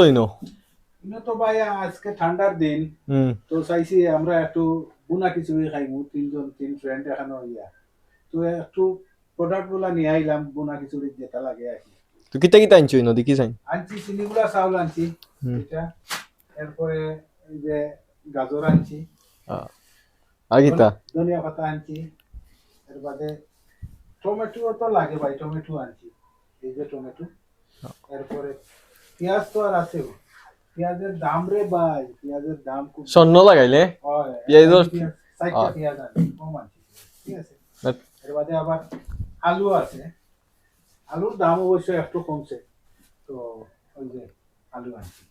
রইনো ইনো তো ভাই আজকে ঠান্ডার দিন। তো চাইছি আমরা একটু বুনা খিচুড়ি খাইমু তিনজন তিন ফ্রেন্ড এখানে ইয়া। তো একটু প্রোডাক্টগুলা নিয়ে আইলাম বুনা খিচুড়ি যেটা লাগে আর কি। তো কিতা কিতা আনছো ইনো দেখি চাই? আনছি চিনিগুলা চাউল আনছি এটা। এরপরে যে গাজর আনছি। আর কিতা? ধনিয়া পাতা আনছি। এর বাদে টমেটো তো লাগে ভাই টমেটো আনছি। এই যে টমেটো। এরপরে পেঁয়াজ তো আর আছে পেঁয়াজের দাম রে ভাই পেঁয়াজের দাম খুব স্বর্ণ লাগাইলে? হয়, পেঁয়াজ- চারটা পেঁয়াজ আনছি, কম আনছি, ঠিক আছে। এর বাদে আবার আলু আছে। আলুর দাম অবশ্য একটু কমছে তো ওই যে আলু আনছি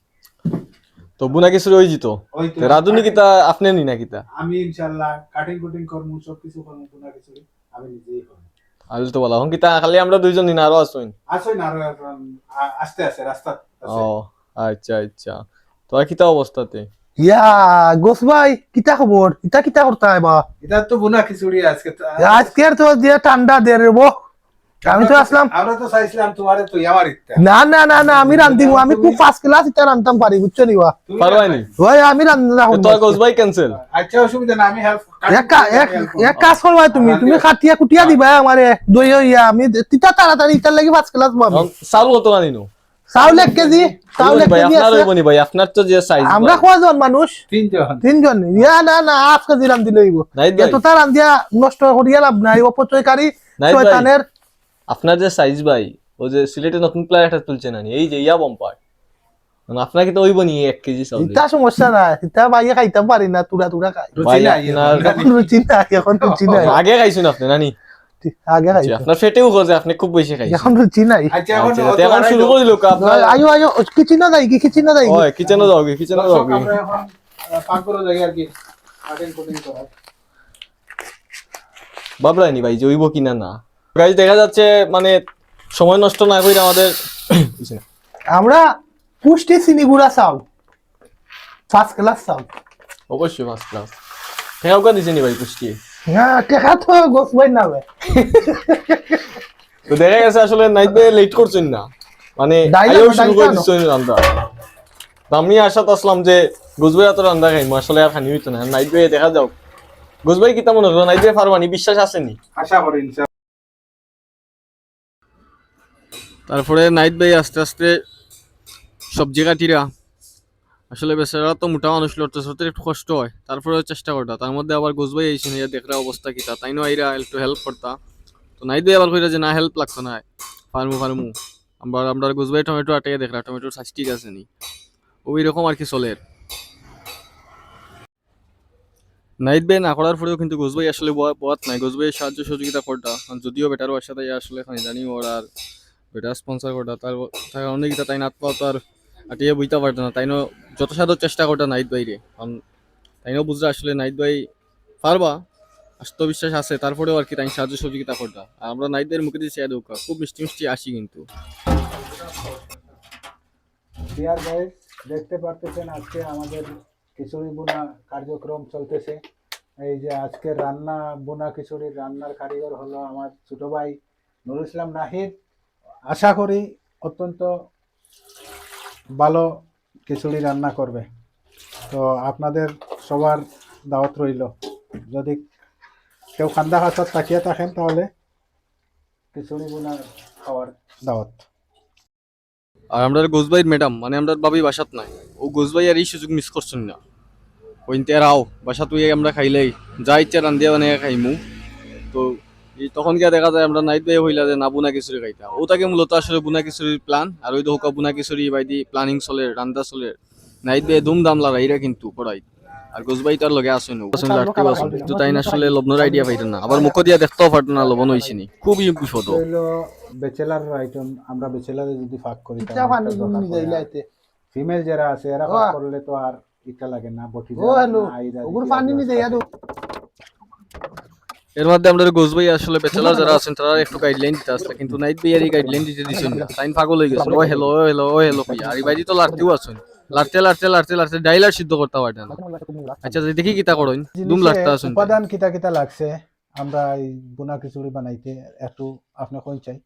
তো বুনা কিছু রই জিত ওই তো। রাধুনি কিতা আপনি নি না কিতা আমি ইনশাল্লাহ কাটিং কুটিং করব সব কিছু করব পুনা কিছু আমি নিজেই করব আলু তো বলা হন খালি আমরা দুইজন দিন না আরও আসুন আসুন আরও আস্তে আস্তে রাস্তা ও আচ্ছা আচ্ছা। তো আর কিতা অবস্থাতে? ইয়া গোস ভাই কিতা খবর ইতা কিতা করতা বা এটা তো বুনা খিচুড়ি আজকে আজকে তো যে ঠান্ডা দে রে বো। আমি তো আসলাম। আমরা তো চাইছিলাম তোমারে আমার না না না না আমি রান্ধিব আমি খুব ফার্স্ট ক্লাস ইতা রান্ধতাম পারি বুঝছ নি পারবাই নি ওই আমি রান্ধনা তো তোর গোসবাই ক্যান্সেল আচ্ছা অসুবিধা না আমি হেল্প এক এক এক কাজ করবা তুমি তুমি খাটিয়া কুটিয়া দিবা আমারে দই ইয়া আমি তিতা তাড়াতাড়ি ইতার লাগি ফার্স্ট ক্লাস পাবো। চাউল কত আনিনো চাউল এক কেজি চাউল এক কেজি আপনার আছে। হইব নি ভাই আপনার তো যে সাইজ আমরা কয়জন মানুষ? তিনজন। তিনজন। ইয়া না না আট কেজি রান্ধি লইব নাই ভাই। এত তার রান্ধিয়া নষ্ট করিয়া লাভ নাই। অপচয়কারী ভাই। শয়তানের আপনার যে সাইজ ভাই ও যে সিলেটে নতুন প্লেয়ার একটা তুলছে না এই যে ইয়া বম্পার আপনাকে তো হইব নি এক কেজি চাউল ইতা সমস্যা ইতা বাইয়ে খাইতাম পারি না তুরা তুরা খাই রুচি ভাই, নাই এখন। রুচি নাই এখন রুচি নাই। আগে খাইছেন আপনি নানি আগে খাই আপনার ফেটেও আপনি খুব বেশি খাইছেন। এখন রুচি নাই। আচ্ছা এখন আচ্ছা, অত তো এখন বাড়াই শুরু দাও। করিল আপনার? আয়ো আয়ো কিচিনা যাই কি কিচিনা যাই ওই কিচেনে যাও কি কিচেনে যাও পাক করে যাই আর নি ভাই যে হইব কিনা না। গাইজ দেখা যাচ্ছে মানে সময় নষ্ট না করে আমাদের আমরা পুষ্টি চিনি গুড়া চাউল ফার্স্ট ক্লাস চাউল অবশ্যই ফার্স্ট ক্লাস ঠেকাও কা দিছে নি ভাই পুষ্টি? হ্যাঁ টেকা তো গোস বই না বে। তো দেখা গেছে আসলে নাইট ভাই লেট করছেন না। মানে আইও শুরু করে ডাইলা না। রান্না। আমি আশাত আসলাম যে গুজবাই এত রান্না খাইম আসলে আর খানি হইতো না। নাইট ভাই দেখা যাও গুজবাই কিতা মনে হলো নাইট ভাই পারবানি বিশ্বাস আসেনি আশা করি তারপরে নাইট ভাই আস্তে আস্তে সবজি কাটিরা আসলে বেচারা তো মোটা মানুষ, লড়তে চড়তে একটু কষ্ট হয়। তারপরে চেষ্টা করতা। তার মধ্যে আবার গোসবাই আইসি না দেখরা অবস্থা কিতা। তাই নো আইরা একটু হেল্প করতা। তো নাইট ভাই আবার কইরা যে, না হেল্প লাগতো না। ফার্মু ফার্মু। আমরা আমরা গোসবাই টমেটো আটকে দেখরা টমেটোর সাইজ ঠিক আছে নি। ওই রকম আর কি চলে। নাইট বে না করার পরেও কিন্তু গোসবাই আসলে বয়াত নাই। গোসবাই সাহায্য সহযোগিতা করতা। যদিও বেটারও সাথে আসলে জানি ওর আর বেটা স্পন্সর করতা, তার কারণে কিতা তাই নাত তো আর আটিয়ে বুঝতে পারতো না, তাইনো যত সাধ্য চেষ্টা করতা নাইট বাইরে। কারণ তাইনো বুঝরা আসলে নাইট বাই পারবা, আত্মবিশ্বাস আছে, তারপরেও আর কি তাই সাহায্য সহযোগিতা করতা। আর আমরা নাইট বাইয়ের মুখে দিয়ে চেয়ে দৌকা খুব মিষ্টি মিষ্টি আসি কিন্তু। ডিয়ার গাইস দেখতে পারতেছেন আজকে আমাদের খিচুড়ি বোনা কার্যক্রম চলতেছে। এই যে আজকে রান্না, বোনা খিচুড়ির রান্নার কারিগর হলো আমার ছোট ভাই নুরুল ইসলাম নাহিদ। আশা করি অত্যন্ত ভালো খিচুড়ি রান্না করবে। তো আপনাদের সবার দাওয়াত রইল। যদি কেউ খান্দা খাতার তাকিয়ে থাকেন তাহলে খিচুড়ি বোনা খাওয়ার দাওয়াত। আর আমরা গোসবাই ম্যাডাম মানে আমরা বাবি বাসাত নাই। ও গোসবাই আর এই সুযোগ মিস করছেন না। ওইতে রাও বাসা তুই আমরা খাইলেই, যা ইচ্ছা রান্ধিয়া বানিয়ে খাইমু। তো তখন গিয়া দেখা যায় আমরা নাইট বাই হইলা যে না বুনা খিচুড়ি খাইতা ও তাকে মূলত আসলে বুনা খিচুড়ির প্ল্যান আর ওই তো হোকা বুনা খিচুড়ি বাইদি প্ল্যানিং চলে রান্দা চলে নাইট বাই ধুমধাম লাগাইরা কিন্তু পড়াই আর গোসবাই তার লগে আসে নো। আসে তো তাই না আসলে লবণের আইডিয়া পাইতেন না। আবার মুখ দিয়া দেখতেও পারতো না লবণ হইছিনি খুবই বিপদ। ব্যাচেলার আইটেম আমরা ব্যাচেলারে যদি ফাঁক করি ফিমেল যারা আছে এরা। ফাঁক করলে তো আর ইটা লাগে না বটি ও হ্যালো ওগুলো পানি নিয়ে যাই আর এর মধ্যে আমরা গোসবাই আসলে ব্যাচেলার যারা আছেন তারা একটু গাইডলাইন দিতে আসলে কিন্তু নাইট বাই আর গাইডলাইন দিতে দিছেন না। তাইন পাগল হয়ে গেছে ও হেলো ও হেলো ও হেলো কই আর বাইদি তো লাড়তেও আছেন। লাড়তে লাড়তে লাড়তে লাড়তে ডাইলার সিদ্ধ করতে পারে না। আচ্ছা যদি দেখি কিতা করুন দুম লাড়তে আসুন। উপাদান কিতা কিতা লাগছে আমরা এই বুনা খিচুড়ি বানাইতে একটু আপনি কোন চাই।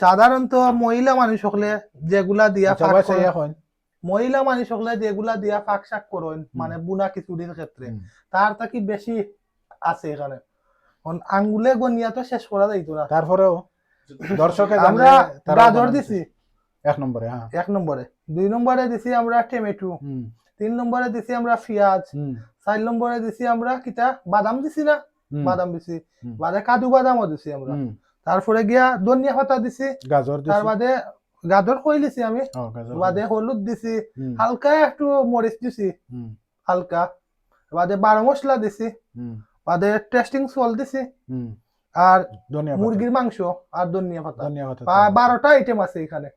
সাধারণত মহিলা মানুষ হলে যেগুলা দিয়া আচ্ছা ফাঁক ভাই করে- এখন। মহিলা মানুষ হলে যেগুলা দিয়া ফাঁক শাক করেন মানে বুনা খিচুড়ির ক্ষেত্রে। তার থাকি বেশি আছে এখানে। আঙ্গুলে গনিয়া তো শেষ করা যাইতো না। তারপরেও দর্শকে আমরা গাজর দিছি। এক নম্বরে হ্যাঁ। এক নম্বরে। দুই নম্বরে দিছি আমরা টমেটো। তিন নম্বরে দিছি আমরা পেঁয়াজ। চার নম্বরে দিছি আমরা কিতা? বাদাম দিছি না? বাদাম দিছি। বাদে কাজু বাদামও দিছি আমরা। তারপরে গিয়া ধনিয়া পাতা দিছি। গাজর তার দিছি। বাদে গাজর কই দিছি আমি? বাদে হলুদ দিছি। হালকা একটু মরিচ দিছি। হালকা। বাদে বারো মশলা দিছি। বাদে টেস্টিং সল দিছি। হুম। আর ধনিয়া মুরগির মাংস আর ধনিয়া পাতা। বারোটা আইটেম আছে এখানে।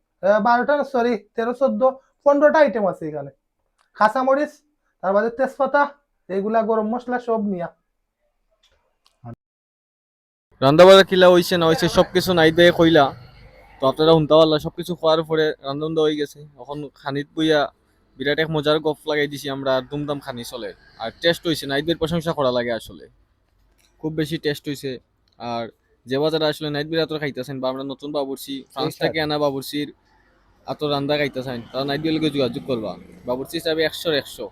বারোটা সরি তেরো চোদ্দ পনেরোটা আইটেম আছে এখানে। কাঁচামরিচ তার বাদে তেজপাতা এইগুলা গরম মশলা সব নিয়া। রান্না বাড়া কিলা হইছে না হইছে সব কিছু নাই দিয়ে কইলা। তো আপনারা শুনতে পারলা সব কিছু খোয়ার পরে রান্ধন হয়ে গেছে। এখন খানিত বইয়া বিরাট এক মজার গপ লাগাই দিছি আমরা দুমদাম খানি চলে। আর টেস্ট হয়েছে নাইটদের প্রশংসা করা লাগে আসলে। খুব বেশি টেস্ট হয়েছে আর যে বাজারে আসলে নাইট বিরাতর খাইতেছেন বা আমরা নতুন বাবুরছি ফ্রান্স থেকে আনা বাবুরছির এত রান্দা খাইতেছেন তারা নাইট বিলকে যোগাযোগ করবা। বাবুরচি হিসাবে একশোর একশো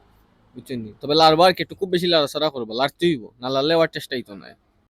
বুঝছেন তবে লারবার একটু খুব বেশি লাড়াছাড়া করবা লাড়তে হইব না লাড়লে আবার টেস্ট আইতো না